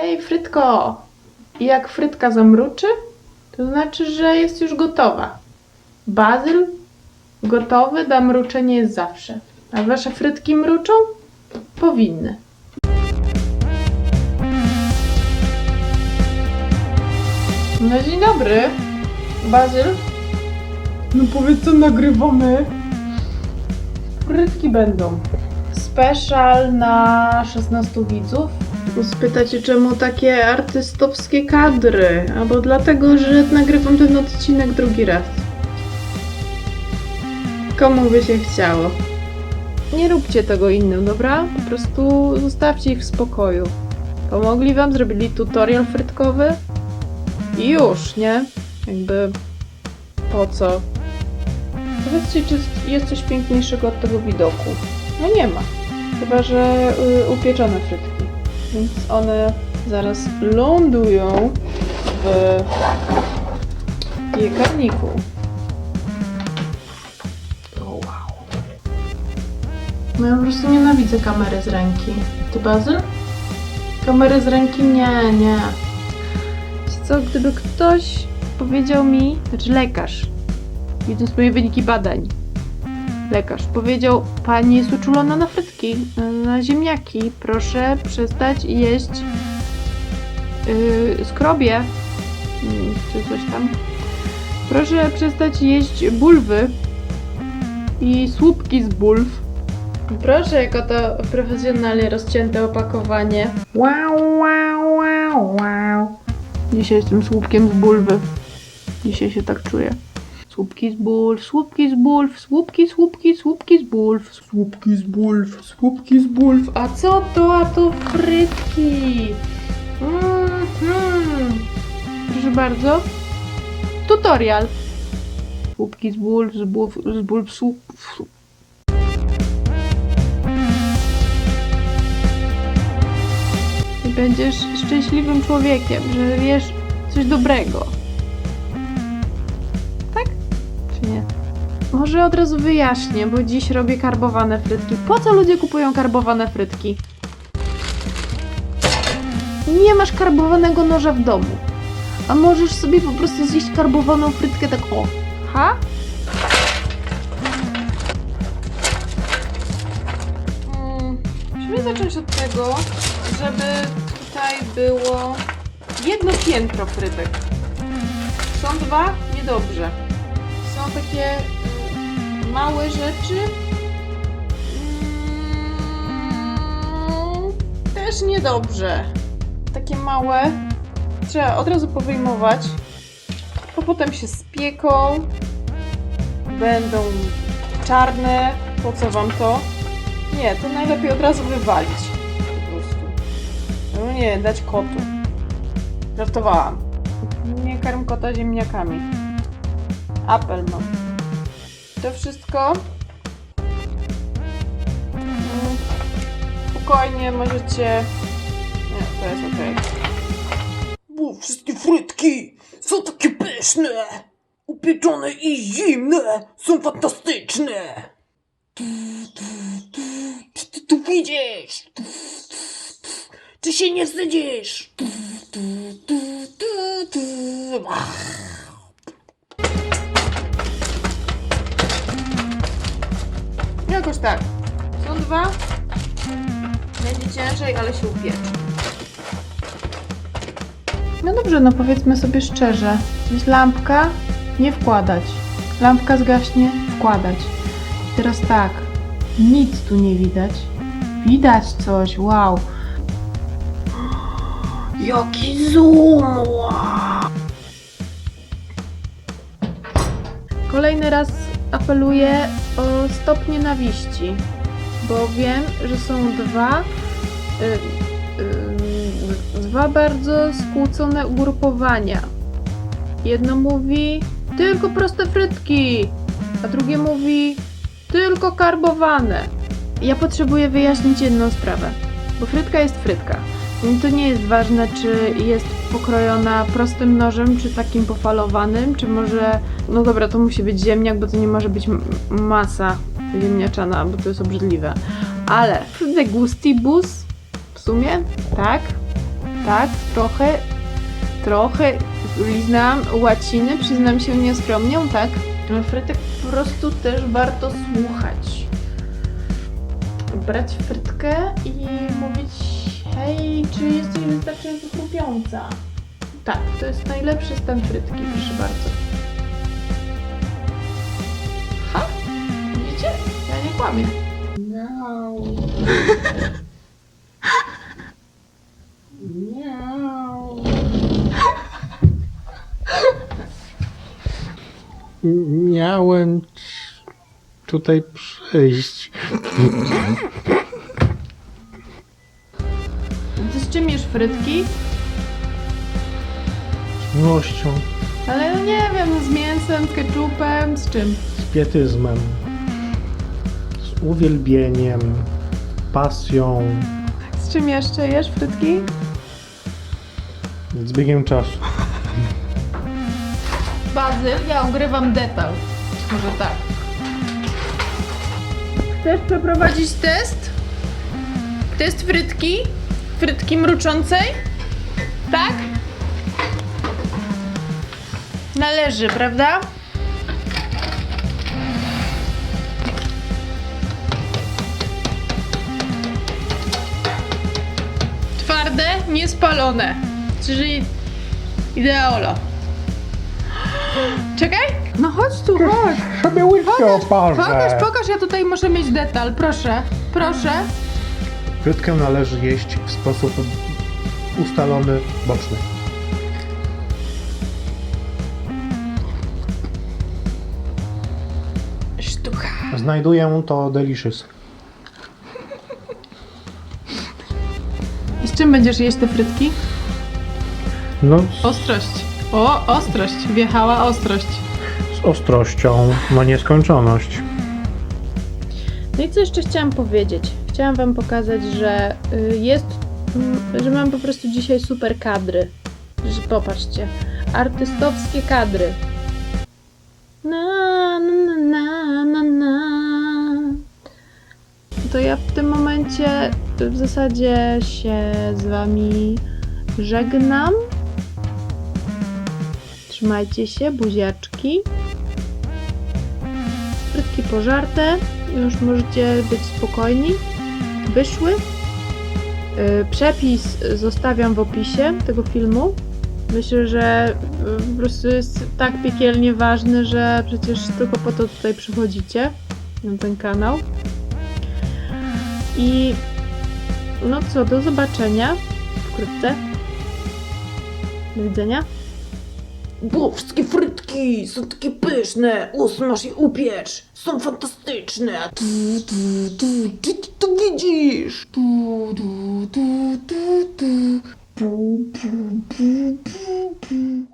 Hej, frytko! I jak frytka zamruczy, to znaczy, że jest już gotowa. Bazyl gotowy da mruczenie jest zawsze. A wasze frytki mruczą? Powinny. No dzień dobry. Bazyl? No powiedz co nagrywamy. Frytki będą. Special na 16 widzów. Spytacie czemu takie artystowskie kadry? Albo dlatego, że nagrywam ten odcinek drugi raz. Komu by się chciało? Nie róbcie tego innym, dobra? Po prostu zostawcie ich w spokoju. Pomogli wam, zrobili tutorial frytkowy i już, nie? Jakby po co? Powiedzcie, czy jest coś piękniejszego od tego widoku? No nie ma. Chyba, że y, upieczone frytki. Więc one zaraz lądują w piekarniku. O wow. No ja po prostu nienawidzę kamery z ręki. Ty Bazyl? Kamery z ręki? Nie, nie. Co, gdyby ktoś powiedział mi, znaczy lekarz, widząc moje wyniki badań, lekarz powiedział, pani jest uczulona na frytki, na ziemniaki, proszę przestać jeść yy, skrobie, mm, czy coś tam. Proszę przestać jeść bulwy i słupki z bulw. Proszę, jako to profesjonalnie rozcięte opakowanie. Wow, wow, wow, wow. Dzisiaj jestem słupkiem z bulwy. Dzisiaj się tak czuję. Słupki z bulw, słupki z bulw, słupki, słupki, słupki z bulw, słupki z bulw, słupki z bulw. A co to? A to frytki. Mhm. Proszę bardzo. Tutorial. Słupki z bulw, z bulw, z bulw, słup. słup. Będziesz szczęśliwym człowiekiem, że wiesz coś dobrego. Może od razu wyjaśnię, bo dziś robię karbowane frytki. Po co ludzie kupują karbowane frytki? Nie masz karbowanego noża w domu. A możesz sobie po prostu zjeść karbowaną frytkę tak o. Ha? Mm, Musimy zacząć od tego, żeby tutaj było jedno piętro frytek. Są dwa? Niedobrze. Są takie małe rzeczy. Mm, Też niedobrze. Takie małe. Trzeba od razu powyjmować. Bo potem się spieką. Będą czarne. Po co wam to? Nie, to najlepiej od razu wywalić. Po prostu. No nie, dać kotu. Żartowałam. Nie karm kota ziemniakami. Apel mam. To wszystko. Spokojnie możecie. Nie, to jest okej. Bo wszystkie frytki są takie pyszne, upieczone i zimne, są fantastyczne. Tu, tu, tu, Czy ty tu widzisz? Czy się nie wstydzisz? Tu, tu, tu, tu, tu. Ach. Jakoś tak. Są dwa. Będzie ciężej, ale się upiecze. No dobrze, no powiedzmy sobie szczerze. Jest lampka, nie wkładać. Lampka zgaśnie, wkładać. Teraz tak. Nic tu nie widać. Widać coś, wow. Jaki zoom! Wow. Kolejny raz apeluję o stop nienawiści, bo wiem, że są dwa, y, y, dwa bardzo skłócone ugrupowania. Jedno mówi tylko proste frytki, a drugie mówi tylko karbowane. Ja potrzebuję wyjaśnić jedną sprawę, bo frytka jest frytka. To nie jest ważne, czy jest pokrojona prostym nożem, czy takim pofalowanym, czy może. No dobra, to musi być ziemniak, bo to nie może być masa ziemniaczana, bo to jest obrzydliwe. Ale de gustibus w sumie, tak? Tak, trochę, trochę liznałam łaciny, przyznam się nieskromnie, tak. Ale Frytek po prostu też warto słuchać. Brać frytkę i mówić hej, czy jesteś wystarczająco chrupiąca? Tak, to jest najlepszy stan frytki, proszę bardzo. Ha? Widzicie? Ja nie kłamię. Miau. Miau. Miałem tutaj przyjść. Ty z czym jesz frytki? Z miłością, Ale no nie wiem, z mięsem, z ketchupem, z czym? z pietyzmem, z uwielbieniem, pasją, Z czym jeszcze jesz frytki? z biegiem czasu. Bazyl, ja ugrywam detal. Może tak. Chcesz przeprowadzić test? Test frytki? Frytki mruczącej? Tak? Należy, prawda? Twarde, niespalone. Czyli ideolo. Czekaj! No chodź tu, chodź! Sobie łyżkę oparzę. Pokaż, pokaż, ja tutaj muszę mieć detal, proszę, proszę. Frytkę należy jeść w sposób ustalony, boczny. Sztuka. Znajduję to delicious. I z czym będziesz jeść te frytki? No, z, Ostrość. O, ostrość, wjechała ostrość. z ostrością ma nieskończoność. No i co jeszcze chciałam powiedzieć? Chciałam wam pokazać, że y, jest, mm, że mam po prostu dzisiaj super kadry. Że popatrzcie, artystowskie kadry. Na, na, na, na, na. To ja w tym momencie w zasadzie się z wami żegnam. Trzymajcie się, buziaczki. Frytki pożarte, już możecie być spokojni. Wyszły. Yy, Przepis zostawiam w opisie tego filmu. Myślę, że yy, po prostu jest tak piekielnie ważny, że przecież tylko po to tutaj przychodzicie na ten kanał. I no co, do zobaczenia wkrótce. Do widzenia. Bo wszystkie frytki są takie pyszne. Usmaż i upiecz. Są fantastyczne. Tu, tu, tu, ty, ty to widzisz. Tu, tu, tu, tu, tu. Pu, pu, pu, pu.